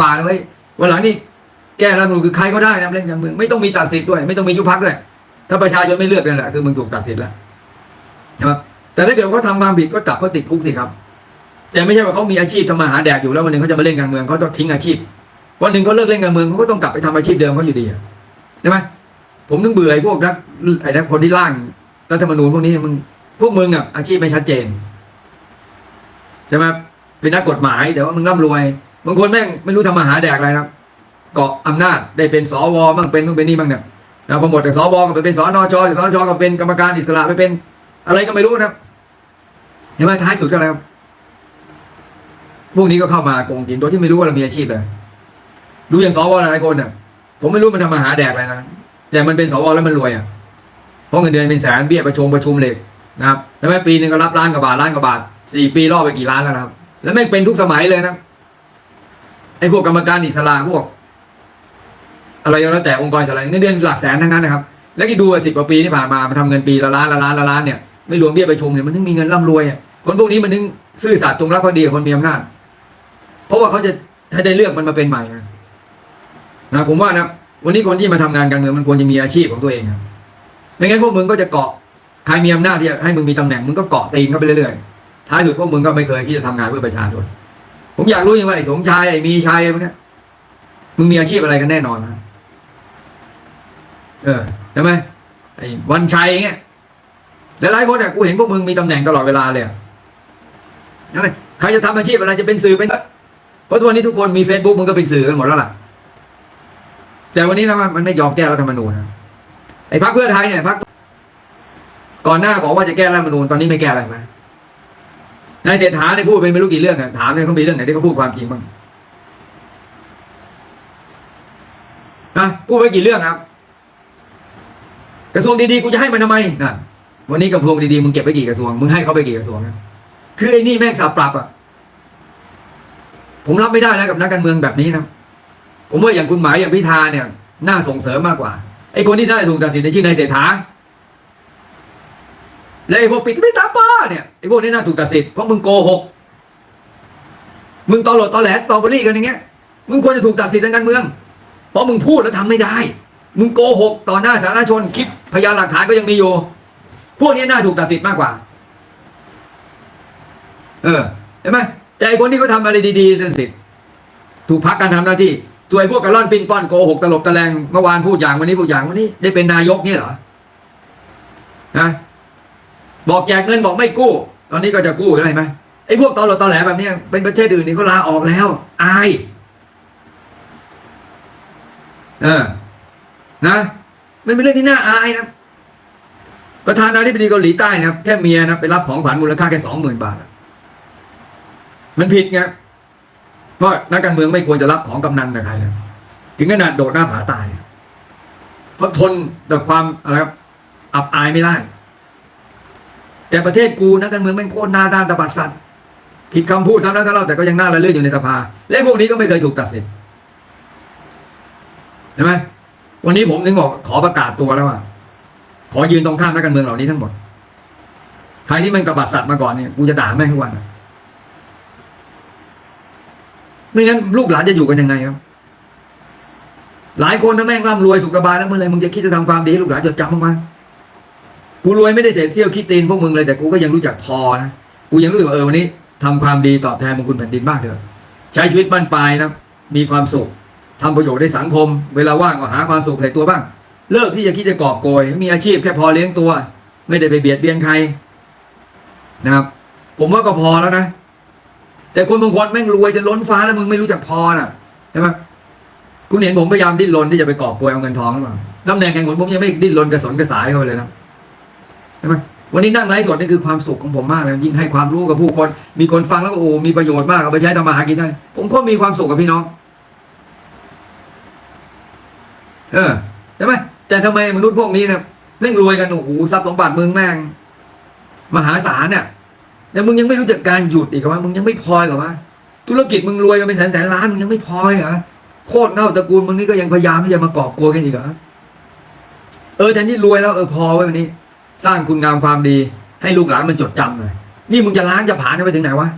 ฝ่าเลยวันหลังนี่แก้รัฐธรรมนูญคือใครก็ได้นะเล่นการเมืองไม่ต้องมีตัดสิทธิ์ด้วย ไม่ต้องมียุบพักด้วย ถ้าประชาชนไม่เลือกนั่นแหละคือมึงถูกตัดสิทธิ์แล้วนะครับแต่ถ้าเกิดเขาทำความผิดก็จับเขาติดคุกสิครับแต่ไม่ใช่ว่าเขามีอาชีพทำมาหาแดกอยู่แล้ววันหนึ่งเขาจะมาเล่นการเมืองเขาต้องทิ้งอาชีพ วันหนึ่งเขาเลิกเล่นการเมืองเขาก็ต้องกลับไปทำอาชีพเดิมเขาอยู่ดีอะใช่ไหมผมถึงเบื่อไอ้พวกนักไอ้นักคนที่ร่างรัฐธรรมนูญพวกนี้มึงพวกมึงอะอาชีพไม่ชัดเจนใช่ไหมเป็นนักกฎหมายแต่ว่ามึงร่ำรวย บางคนแม่งไม่รู้ทำมาหาแดกอะไรครับเกาะอำนาจได้เป็นสวบ้างเป็นนู่นเป็นนี่บ้างเนี่ยนะพอหมดจากสวก็ไปเป็นสนชจากสนชก็เป็นกรรมการอิสระไปเป็นอะไรก็ไม่รู้นะเห็นไหมท้ายสุดก็แล้วพวกนี้ก็เข้ามาโกงกินโดยที่ไม่รู้ว่าเรามีอาชีพเลยดูอย่างสวหลายคนน่ะผมไม่รู้มันทำมาหาแดกอะไรนะแต่มันเป็นสวแล้วมันรวยอะเพราะเงินเดือนเป็นแสนเบี้ยประชุมประชุมเหล็กนะครับแล้วแม่ปีหนึ่งก็รับล้านกว่าบาทล้านกว่าบาทสี่ปีล่อไปกี่ล้านแล้วนะครับ แล้วแม่งเป็นทุกสมัยเลยนะ ไอ้พวกกรรมการอิสระพวก อะไรก็แล้วแต่องค์กรอิสระเงินเดือนหลักแสนทั้งนั้นนะครับ แล้วที่ดูสิบกว่าปีที่ผ่านมามันทำเงินปีละล้านละล้านละล้านเนี่ยไม่รวมเบี้ยประชุมเนี่ยมันถึงมีเงินร่ำรวยคนพวกนี้มันถึงซื่อสัตย์จงรักภักดีกับคนมีอำนาจเพราะว่าเขาจะให้ได้เลือกมันมาเป็นใหม่นะผมว่านะวันนี้คนที่มาทำงานการเมืองมันควรจะมีอาชีพของตัวเองนะไม่งั้นพวกมึงก็จะเกาะใครมีอำนาจที่จะให้มึงมีตำแหน่งมึงก็เกาะตีนเข้าไปเรื่อยๆท้ายสุดพวกมึงก็ไม่เคยที่จะทำงานเพื่อประชาชน ผมอยากรู้ยังว่าไอ้สมชายไอ้มีชัยพวกเนี้ยมึงมีอาชีพอะไรกันแน่นอนนะเออใช่ไหมไอ้วันชัยเงี้ยหลายๆคนเนี่ยกูเห็นพวกมึงมีตำแหน่งตลอดเวลาเลยอะใช่ไหมใครจะทำอาชีพอะไรจะเป็นสื่อเป็นเพราะทุกวันนี้ทุกคนมีเฟซบุ๊กมันก็เป็นสื่อกันหมดแล้วล่ะ แต่วันนี้นะมันไม่ยอมแก้รัฐธรรมนูญนะไอ้พรรคเพื่อไทยเนี่ยพรรคก่อนหน้าบอกว่าจะแก้รัฐธรรมนูญตอนนี้ไม่แก้อะไรไหม นายเศรษฐาเนี่ยพูดไปไม่รู้กี่เรื่องอะถามเนี่ยเขามีเรื่องไหนที่เขาพูดความจริงบ้างนะพูดไปกี่เรื่องครับ กระทรวงดีๆกูจะให้มันทำไมนั่นวันนี้กระทรวงดีๆมึงเก็บไปกี่กระทรวงมึงให้เขาไปกี่กระทรวงนะคือไอ้นี่แม่งสับปรับอะผมรับไม่ได้แล้วกับนักการเมืองแบบนี้นะผมว่าอย่างคุณหมายอย่างพิธาเนี่ย น่าส่งเสริมมากกว่าไอ้คนที่ได้ถูกตัดสินในชื่อนายเศรษฐา และไอ้พวกปิดไม่ตาป้าเนี่ยไอ้พวกนี้น่าถูกตัดสินเพราะมึงโกหก มึงตอหลดตอแหลสตรอเบอรี่กันอย่างเงี้ย มึงควรจะถูกตัดสินทางการเมือง เพราะมึงพูดแล้วทำไม่ได้ มึงโกหกต่อหน้าสาธารณชนคลิปพยานหลักฐานก็ยังมีอยู่ พวกนี้น่าถูกตัดสินมากกว่า เออเห็นไหมแต่ไอ้คนที่เขาทำอะไรดีๆเส้นสิทธิ์ถูกพักการทำหน้าที่ส่วนพวกกระล่อนปิ้นป้อนโกหกตลบตะแลงเมื่อวานพูดอย่างวันนี้พูดอย่างวันนี้ ได้เป็นนายกเนี่ยเหรอนะ บอกแจกเงินบอกไม่กู้ ตอนนี้ก็จะกู้อะไรไหมไอ้พวกตอหลดตอแหลแบบนี้เป็นประเทศอื่นนี่เขาลาออกแล้ว อายเออนะมันเป็นเรื่องที่น่าอายนะ ประธานาธิบดีเกาหลีใต้นะแค่เมียนะไปรับของขวัญมูลค่าแค่สองหมื่นบาทอะมันผิดไงเพราะนักการเมืองไม่ควรจะรับของกำนันกับใครนะถึงขนาดโดดหน้าผาตายเพราะทนแต่ความอะไรครับอับอายไม่ได้ แต่ประเทศกูนักการเมืองแม่งโคตรหน้าด้านตะบัดสัตว์ผิดคำพูดซ้ำแล้วซ้ำเล่าแต่ก็ยังหน้าระลื่นอยู่ในสภา และพวกนี้ก็ไม่เคยถูกตัดสินเห็นไหมวันนี้ผมถึงบอกขอประกาศตัวแล้วว่าขอยืนตรงข้ามนักการเมืองเหล่านี้ทั้งหมดใครที่แม่งตะบัดสัตว์มาก่อนเนี่ยกูจะด่าแม่งทุกวันไม่งั้นลูกหลานจะอยู่กันยังไงครับ หลายคนถ้าแม่งร่ำรวยสุขสบายแล้วเมื่อไรมึงจะคิดจะทำความดีให้ลูกหลานจดจำบ้างไหม กูรวยไม่ได้เศษเสี้ยวคิดตีนพวกมึงเลยแต่กูก็ยังรู้จักพอนะกูยังรู้สึกว่าเออวันนี้ทำความดีตอบแทนบุญคุณแผ่นดินบ้างเถอะใช้ชีวิตบ้านปลายนะมีความสุขทำประโยชน์ในสังคม เวลาว่างก็หาความสุขใส่ตัวบ้าง เลิกที่จะคิดจะกอบโกย มีอาชีพแค่พอเลี้ยงตัว ไม่ได้ไปเบียดเบียนใครนะครับ ผมว่าก็พอแล้วนะแต่คนบางคนแม่งรวยจนล้นฟ้าแล้วมึงไม่รู้จักพอน่ะใช่ไหมคุณเห็นผมพยายามดิ้นรนที่จะไปกอบโกยเอาเงินทองหรือเปล่าตำแหน่งแห่งผลผมยังไม่ดิ้นรนกระสนกระสายเข้าไปเลยนะ ใช่ไหมวันนี้นั่งไลฟ์สดนี่คือความสุขของผมมากเลยยิ่งให้ความรู้กับผู้คน มีคนฟังแล้วก็โอ้มีประโยชน์มากเอาไปใช้ทำมาหากินได้ ผมก็มีความสุขกับพี่น้อง เออใช่ไหมแต่ทำไมมนุษย์พวกนี้เนี่ยแม่งรวยกันโอ้โหทรัพย์สมบัติมึงแม่งมหาศาลเนี่ยแล้วมึงยังไม่รู้จักการหยุดอีกเหรอวะมึงยังไม่พอเหรอวะธุรกิจมึงรวยกันเป็นแสนแสนล้านมึงยังไม่พอเหรอโคตรเน่าตระกูลมึงนี่ก็ยังพยายามที่จะมากอบโกยกันอีกเหรอเออแทนที่รวยแล้วเออพอไว้วันนี้ สร้างคุณงามความดีให้ลูกหลานมันจดจำหน่อยนี่มึงจะล้างจะผลาญไปถึงไหนวะ